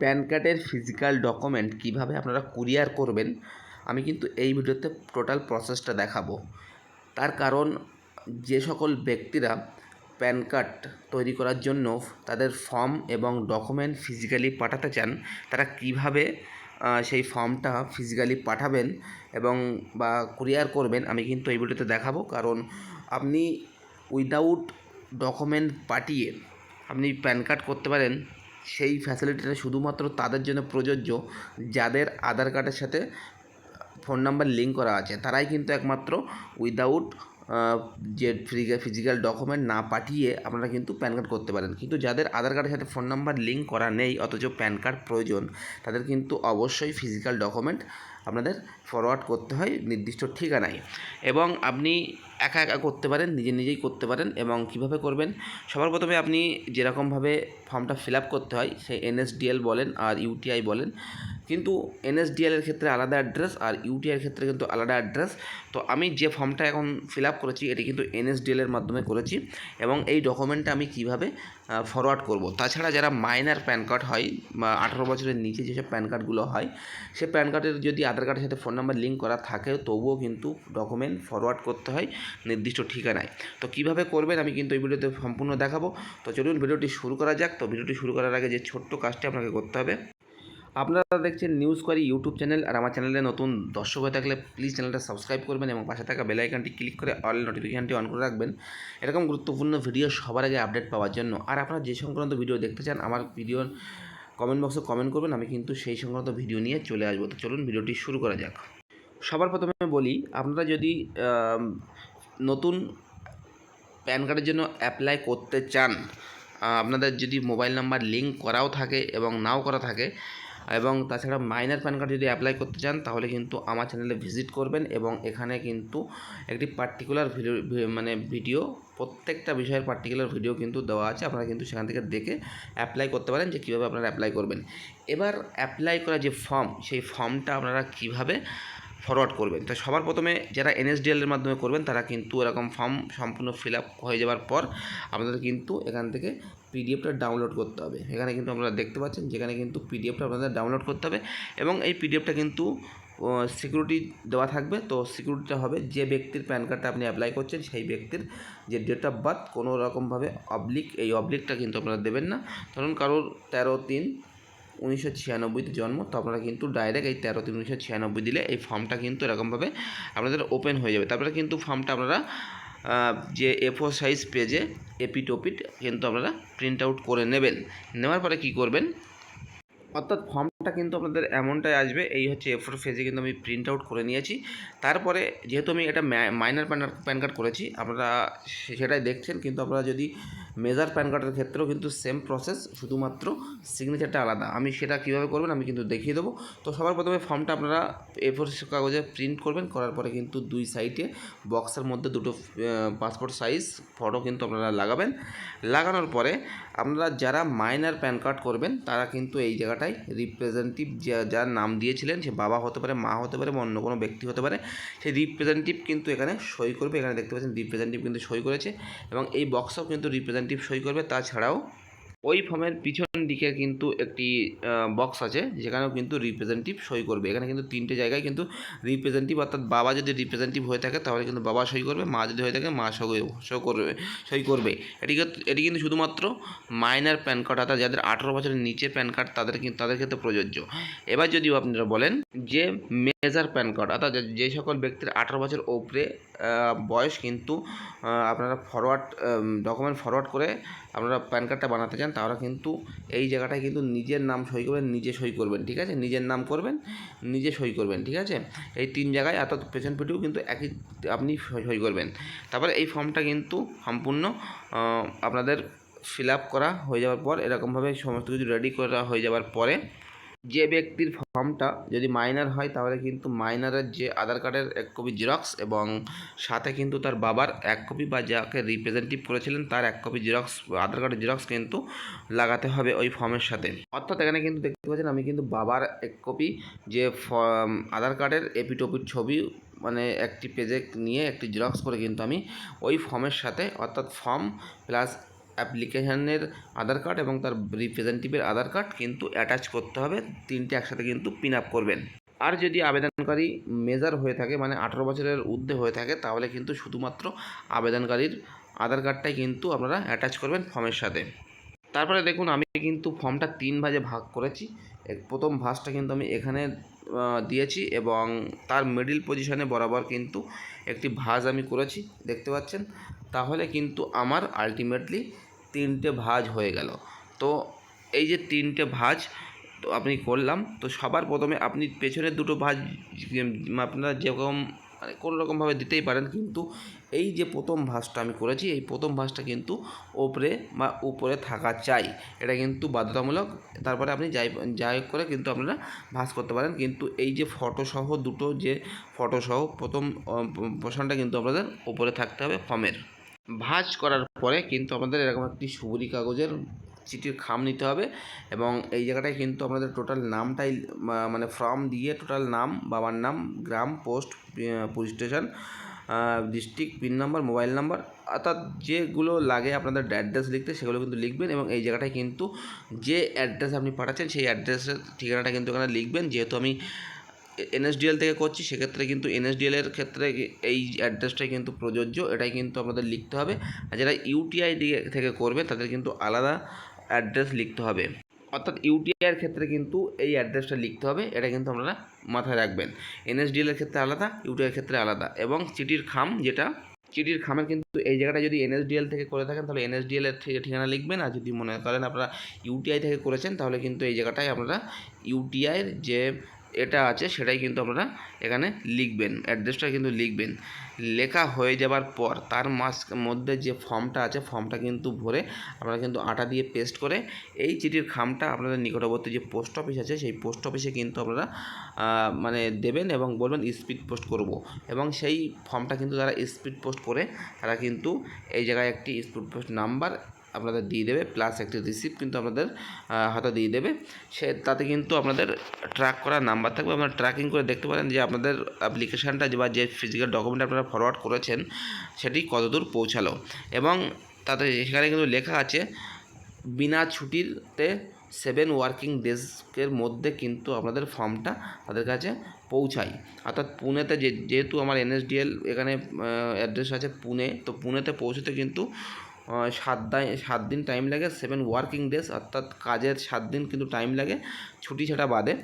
Pan কার্ডের physical document কীভাবে আপনারা কুরিয়ার করবেন, আমি কিন্তু এই ভিডিওতে টোটাল প্রসেসটা দেখাবো। তার কারণ, যে সকল ব্যক্তিরা প্যান কার্ড তৈরি করার জন্য তাদের ফর্ম এবং ডকুমেন্ট ফিজিক্যালি পাঠাতে চান, তারা কীভাবে সেই ফর্মটা ফিজিক্যালি পাঠাবেন এবং বা কুরিয়ার করবেন, আমি কিন্তু এই ভিডিওতে দেখাবো। কারণ, আপনি উইদাউট ডকুমেন্ট পাঠিয়ে আপনি প্যান কার্ড করতে পারেন সেই ফ্যাসিলিটিটা শুধুমাত্র তাদের জন্য প্রযোজ্য, যাদের আধার কার্ডের সাথে ফোন নাম্বার লিঙ্ক করা আছে। তারাই কিন্তু একমাত্র উইদাউট যে ফিজিক্যাল ডকুমেন্ট না পাঠিয়ে আপনারা কিন্তু প্যান কার্ড করতে পারেন। কিন্তু যাদের আধার কার্ডের সাথে ফোন নাম্বার লিঙ্ক করা নেই, অথচ প্যান কার্ড প্রয়োজন, তাদের কিন্তু অবশ্যই ফিজিক্যাল ডকুমেন্ট আপনাদের ফরওয়ার্ড করতে হয় নির্দিষ্ট ঠিকানায়। এবং আপনি একা একা করতে পারেন, নিজে নিজেই করতে পারেন এবং কীভাবে করবেন? সবার প্রথমে আপনি যেরকমভাবে ফর্মটা ফিল আপ করতে হয়, সেই এনএসডিএল বলেন আর ইউটিআই বলেন। কিন্তু এনএসডিএলের ক্ষেত্রে আলাদা অ্যাড্রেস আর ইউটিআই এর ক্ষেত্রে কিন্তু আলাদা অ্যাড্রেস তো আমি যে ফর্মটা এখন ফিল আপ করেছি, এটি কিন্তু এনএসডিএলের মাধ্যমে করেছি এবং এই ডকুমেন্টটা আমি কীভাবে ফরওয়ার্ড করব। তাছাড়া যারা মাইনার প্যান কার্ড হয়, বা আঠারো বছরের নিচে যেসব প্যান কার্ডগুলো হয়, সে প্যান কার্ডের যদি আধার কার্ডের সাথে ফোন নাম্বার লিঙ্ক করা থাকে, তবুও কিন্তু ডকুমেন্ট ফরওয়ার্ড করতে হয় নির্দিষ্ট ঠিকানায়। তো কীভাবে করবেন আমি কিন্তু এই ভিডিওতে সম্পূর্ণ দেখাবো। তো চলুন ভিডিওটি শুরু করা যাক। তো ভিডিওটি শুরু করার আগে যে ছোট্ট কাজটি আপনাকে করতে হবে আপনারা দেখছেন নিউজ করি ইউটিউব চ্যানেল আর আমার চ্যানেলে নতুন দর্শক হয়ে থাকলে প্লিজ চ্যানেলটা সাবস্ক্রাইব করবেন এবং পাশে থাকা বেল আইকনটি ক্লিক করে অল নোটিফিকেশনটি অন করে রাখবেন। এরকম গুরুত্বপূর্ণ ভিডিও সবার আগে আপডেট পাওয়ার জন্য। আর আপনারা যে সংক্রান্ত ভিডিও দেখতে চান, আমার ভিডিওর কমেন্ট বক্সে কমেন্ট করবেন, আমি কিন্তু সেই সংক্রান্ত ভিডিও নিয়ে চলে আসব। তো চলুন ভিডিওটি শুরু করা যাক। সবার প্রথমে বলি, আপনারা যদি নতুন প্যান কার্ডের জন্য অ্যাপ্লাই করতে চান আপনাদের যদি মোবাইল নাম্বার লিঙ্ক করাও থাকে এবং নাও করা থাকে এবং তাছাড়া মাইনার প্যান কার্ড যদি অ্যাপ্লাই করতে চান, তাহলে কিন্তু আমার চ্যানেলে ভিজিট করবেন এবং এখানে কিন্তু একটি পার্টিকুলার ভিডিও মানে ভিডিও প্রত্যেকটা বিষয়ের পার্টিকুলার ভিডিও কিন্তু দেওয়া আছে। আপনারা কিন্তু সেখান থেকে দেখে অ্যাপ্লাই করতে পারেন যে কীভাবে আপনারা অ্যাপ্লাই করবেন। এবার অ্যাপ্লাই করা যে ফর্ম সেই ফর্মটা আপনারা কীভাবে ফরওয়ার্ড করবেন? তো সবার প্রথমে যারা এনএসডিএল এর মাধ্যমে করবেন, তারা কিন্তু এরকম ফর্ম সম্পূর্ণ ফিল আপ হয়ে যাওয়ার পর, আপনাদের কিন্তু এখান থেকে পিডিএফটা ডাউনলোড করতে হবে। এখানে কিন্তু আপনারা দেখতে পাচ্ছেন যেখানে কিন্তু পিডিএফটা আপনাদের ডাউনলোড করতে হবে এবং এই পিডিএফটা কিন্তু সিকিউরিটি দেওয়া থাকবে। তো সিকিউরিটিটা হবে যে ব্যক্তির প্যান কার্ডটা আপনি অ্যাপ্লাই করছেন সেই ব্যক্তির যে ডেট অফ বার্থ, কোনো রকমভাবে অবলিক, এই অবলিকটা কিন্তু আপনারা দেবেন না। ধরুন কারোর তেরো তিন উনিশশো ছিয়ানব্বইতে জন্ম, তো আপনারা কিন্তু ডাইরেক্ট এই তেরো তিন উনিশশো ছিয়ানব্বই দিলে এই ফর্মটা কিন্তু এরকমভাবে আপনাদের ওপেন হয়ে যাবে। তারপরে কিন্তু ফর্মটা আপনারা যে এ ফোর সাইজ পেজে এপিট ওপিট কিন্তু আপনারা প্রিন্ট আউট করে নেবেন। নেওয়ার পরে কি করবেন? অর্থাৎ ফর্মটা কিন্তু আপনাদের এমনটাই আসবে। এই হচ্ছে এ ফোর পেজে কিন্তু আমি প্রিন্ট আউট করে নিয়েছি। তারপরে যেহেতু আমি এটা মাইনার প্যান প্যান কার্ড করেছি, আপনারা সেটাই দেখছেন, কিন্তু আপনারা যদি মেজার প্যান কার্ডের ক্ষেত্রেও কিন্তু সেম প্রসেস শুধুমাত্র সিগনেচারটা আলাদা। আমি সেটা কীভাবে করবেন আমি কিন্তু দেখিয়ে দেবো। তো সবার প্রথমে ফর্মটা আপনারা এ ফোর কাগজে প্রিন্ট করবেন, করার পরে কিন্তু দুই সাইডে বক্সের মধ্যে দুটো পাসপোর্ট সাইজ ফটো কিন্তু আপনারা লাগাবেন। লাগানোর পরে আপনারা যারা মাইনার প্যান কার্ড করবেন, তারা কিন্তু এই জায়গাটায় রিপ্রেজেন্টেটিভ যার নাম দিয়েছিলেন, সে বাবা হতে পারে, মা হতে পারে, বা অন্য কোনো ব্যক্তি হতে পারে, সেই রিপ্রেজেন্টেটিভ কিন্তু এখানে সই করবে। এখানে দেখতে পাচ্ছেন রিপ্রেজেন্টেটিভ কিন্তু সই করেছে এবং এই বক্সও কিন্তু রিপ্রেজেন্টেটিভ সই করবে। তাছাড়াও ওই ফর্মের পিছন দিকে কিন্তু একটি বক্স আছে, যেখানেও কিন্তু রিপ্রেজেন্টেটিভ সই করবে। এখানে কিন্তু তিনটে জায়গায় কিন্তু রিপ্রেজেন্টেটিভ অর্থাৎ বাবা যদি রিপ্রেজেন্টেটিভ হয়ে থাকে, তাহলে কিন্তু বাবা সই করবে, মা যদি হয়ে থাকে, মা সই করবে সই করবে এটি এটি কিন্তু শুধুমাত্র মাইনার প্যান কার্ড অর্থাৎ যাদের আঠেরো বছরের নিচে প্যান কার্ড তাদের কিন্তু, তাদের ক্ষেত্রে প্রযোজ্য। এবার যদিও আপনারা বলেন যে মেজার প্যান কার্ড অর্থাৎ যে- সকল ব্যক্তির আঠারো বছর ওপরে বয়স কিন্তু আপনারা ফরওয়ার্ড ডকুমেন্ট ফরওয়ার্ড করে আপনারা প্যান কার্ডটা বানাতে চান তারা কিন্তু এই জায়গাটায় কিন্তু নিজের নাম সই করবেন, নিজে সই করবেন, ঠিক আছে? নিজের নাম করবেন, নিজে সই করবেন, ঠিক আছে? এই তিন জায়গায়, অর্থাৎ পেছন পিঠেও কিন্তু একই আপনি সই করবেন। তারপরে এই ফর্মটা কিন্তু সম্পূর্ণ আপনাদের ফিল আপ করা হয়ে যাওয়ার পর, এরকমভাবে সমস্ত কিছু রেডি করা হয়ে যাওয়ার পরে যে ব্যক্তির ফর্মটা যদি মাইনার হয়, তাহলে কিন্তু মাইনারের যে আধার কার্ডের এক কপি জেরক্স এবং সাথে কিন্তু তার বাবার এক কপি বা যাকে রিপ্রেজেন্টেটিভ করেছিলেন, তার এক কপি জেরক্স আধার কার্ডের জেরক্স কিন্তু লাগাতে হবে ওই ফর্মের সাথে। অর্থাৎ এখানে কিন্তু দেখতে পাচ্ছেন, আমি কিন্তু বাবার এক কপি যে ফর্ম আধার কার্ডের এপিটপির ছবি মানে একটি পেজে নিয়ে একটি জেরক্স করে কিন্তু আমি ওই ফর্মের সাথে, অর্থাৎ ফর্ম প্লাস অ্যাপ্লিকেশানের আধার কার্ড এবং তার রিপ্রেজেন্টেটিভের আধার কার্ড কিন্তু অ্যাটাচ করতে হবে। তিনটে একসাথে কিন্তু পিন আপ করবেন। আর যদি আবেদনকারী মেজার হয়ে থাকে মানে আঠারো বছরের ঊর্ধ্বে হয়ে থাকে, তাহলে কিন্তু শুধুমাত্র আবেদনকারীর আধার কার্ডটাই কিন্তু আপনারা অ্যাটাচ করবেন ফর্মের সাথে। তারপরে দেখুন, আমি কিন্তু ফর্মটা তিন ভাজে ভাগ করেছি। প্রথম ভাঁজটা কিন্তু আমি এখানে দিয়েছি এবং তার মিডিল পজিশনে বরাবর কিন্তু একটি ভাঁজ আমি করেছি। দেখতে পাচ্ছেন? তাহলে কিন্তু আমার আলটিমেটলি তিনটে ভাঁজ হয়ে গেল। তো এই যে তিনটে ভাঁজ, তো আপনি করলাম, তো সবার প্রথমে আপনি পেছনের দুটো ভাঁজ আপনারা যেরকম মানে কোনো রকমভাবে দিতেই পারেন, কিন্তু এই যে প্রথম ভাঁজটা আমি করেছি, এই প্রথম ভাঁজটা কিন্তু ওপরে বা উপরে থাকা চাই। এটা কিন্তু বাধ্যতামূলক, তারপরে আপনি যাই যাই করে কিন্তু আপনারা ভাঁজ করতে পারেন। কিন্তু এই যে ফটোসহ দুটো যে, ফটোসহ প্রথম পোর্শনটা কিন্তু আপনাদের উপরে থাকতে হবে ফর্মের। ভাঁজ করার পরে কিন্তু আমাদের এরকম একটি সুবরি কাগজের চিঠির খাম নিতে হবে এবং এই জায়গাটায় কিন্তু আপনাদের টোটাল নামটাই মানে ফর্ম দিয়ে টোটাল নাম, বাবার নাম, গ্রাম post police station district pin number mobile number অর্থাৎ যেগুলো লাগে আপনাদের অ্যাড্রেস লিখতে সেগুলো কিন্তু লিখবেন এবং এই জায়গাটায় কিন্তু যে অ্যাড্রেস আপনি পাঠাচ্ছেন সেই অ্যাড্রেসের ঠিকানাটা কিন্তু এখানে লিখবেন। যেহেতু আমি এনএসডিএল থেকে করছি, সেক্ষেত্রে কিন্তু এনএসডিএল এর ক্ষেত্রে এই অ্যাড্রেসটাই কিন্তু প্রযোজ্য, এটাই কিন্তু আমাদের লিখতে হবে। আর যারা ইউটিআই থেকে করবে, তাদের কিন্তু আলাদা অ্যাড্রেস লিখতে হবে। অর্থাৎ ইউটিআই এর ক্ষেত্রে কিন্তু এই অ্যাড্রেসটা লিখতে হবে, এটা কিন্তু আপনারা মাথায় রাখবেন। এনএসডিএল এর ক্ষেত্রে আলাদা, ইউটিআই এর ক্ষেত্রে আলাদা এবং চিটির খাম যেটা চিটির খামের কিন্তু এই জায়গাটা যদি এনএসডিএল থেকে করে থাকেন, তাহলে এনএসডিএল এর ঠিকানা লিখবেন আর যদি মনে করেন আপনারা ইউটিআই থেকে করেছেন, তাহলে কিন্তু এই জায়গাটায় আপনারা ইউটিআইয়ের যে এটা আছে, সেটাই কিন্তু আপনারা এখানে লিখবেন, অ্যাড্রেসটা কিন্তু লিখবেন। লেখা হয়ে যাবার পর তার মাস মধ্যে যে ফর্মটা আছে, ফর্মটা কিন্তু ভরে আপনারা কিন্তু আটা দিয়ে পেস্ট করে এই চিঠির খামটা আপনাদের নিকটবর্তী যে পোস্ট অফিস আছে, সেই পোস্ট অফিসে কিন্তু আপনারা মানে দেবেন এবং বলবেন স্পিড পোস্ট করব। এবং সেই ফর্মটা কিন্তু তারা স্পিড পোস্ট করে, তারা কিন্তু এই জায়গায় একটি স্পিড পোস্ট নাম্বার আপনাদের দিয়ে দেবে প্লাস একটি রিসিপ্ট কিন্তু আপনাদের হাতে দিয়ে দেবে। সে, তাতে কিন্তু আপনাদের ট্র্যাক করার নাম্বার থাকবে। আপনারা ট্র্যাকিং করে দেখতে পারেন যে আপনাদের অ্যাপ্লিকেশানটা বা যে ফিজিক্যাল ডকুমেন্ট আপনারা ফরওয়ার্ড করেছেন, সেটি কতদূর পৌঁছালো। এবং তাতে সেখানে কিন্তু লেখা আছে, বিনা ছুটিতে সেভেন ওয়ার্কিং ডেজকের মধ্যে কিন্তু আপনাদের ফর্মটা তাদের কাছে পৌঁছায়। অর্থাৎ পুনেতে যে, যেহেতু আমার এনএসডিএল এখানে অ্যাড্রেস আছে পুনে, তো পুনেতে পৌঁছতে কিন্তু সাত সাত দিন টাইম লাগে সেভেন ওয়ার্কিং ডেজ অর্থাৎ কাজের সাত দিন কিন্তু টাইম লাগে, ছুটি ছাটা বাদে।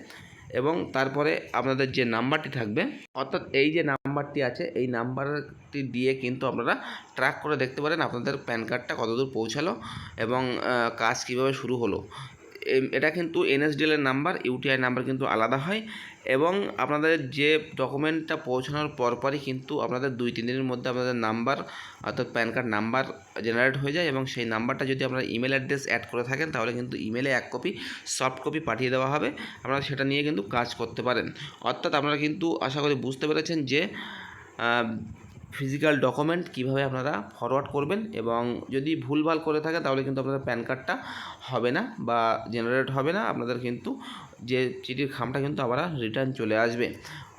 এবং তারপরে আপনাদের যে নাম্বারটি থাকবে, অর্থাৎ এই যে নাম্বারটি আছে, এই নাম্বারটি দিয়ে কিন্তু আপনারা ট্র্যাক করে দেখতে পারেন আপনাদের প্যান কার্ডটা কতদূর পৌঁছালো এবং কাজ কীভাবে শুরু হলো। এটা কিন্তু এনএসডিএল এর নাম্বার ইউটিআই নাম্বার কিন্তু আলাদা হয়। এবং আপনাদের যে ডকুমেন্টটা পৌঁছানোর পরপরই কিন্তু আপনাদের দুই, তিন দিনের মধ্যে আপনাদের নাম্বার অর্থাৎ প্যান কার্ড নাম্বার জেনারেট হয়ে যায় এবং সেই নাম্বারটা যদি আপনারা ইমেল অ্যাড্রেস অ্যাড করে থাকেন, তাহলে কিন্তু ইমেলে এক কপি সফট কপি পাঠিয়ে দেওয়া হবে। আপনারা সেটা নিয়ে কিন্তু কাজ করতে পারেন। অর্থাৎ আপনারা কিন্তু আশা করি বুঝতে পেরেছেন যে ফিজিক্যাল ডকুমেন্ট কীভাবে আপনারা ফরওয়ার্ড করবেন এবং যদি ভুলভাল করে থাকে তাহলে কিন্তু আপনাদের প্যান কার্ডটা হবে না বা জেনারেট হবে না। আপনাদের কিন্তু যে চিঠির খামটা কিন্তু আবার রিটার্ন চলে আসবে।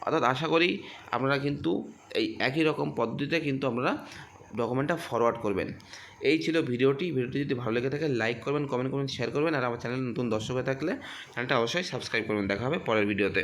অর্থাৎ আশা করি আপনারা কিন্তু এই একই রকম পদ্ধতিতে কিন্তু আপনারা ডকুমেন্টটা ফরওয়ার্ড করবেন। এই ছিল ভিডিওটি। ভিডিওটি যদি ভালো লেগে থাকে লাইক করবেন কমেন্ট করবেন শেয়ার করবেন। আর আমার চ্যানেল নতুন দর্শক হয়ে থাকলে চ্যানেলটা অবশ্যই সাবস্ক্রাইব করবেন। দেখা হবে পরের ভিডিওতে।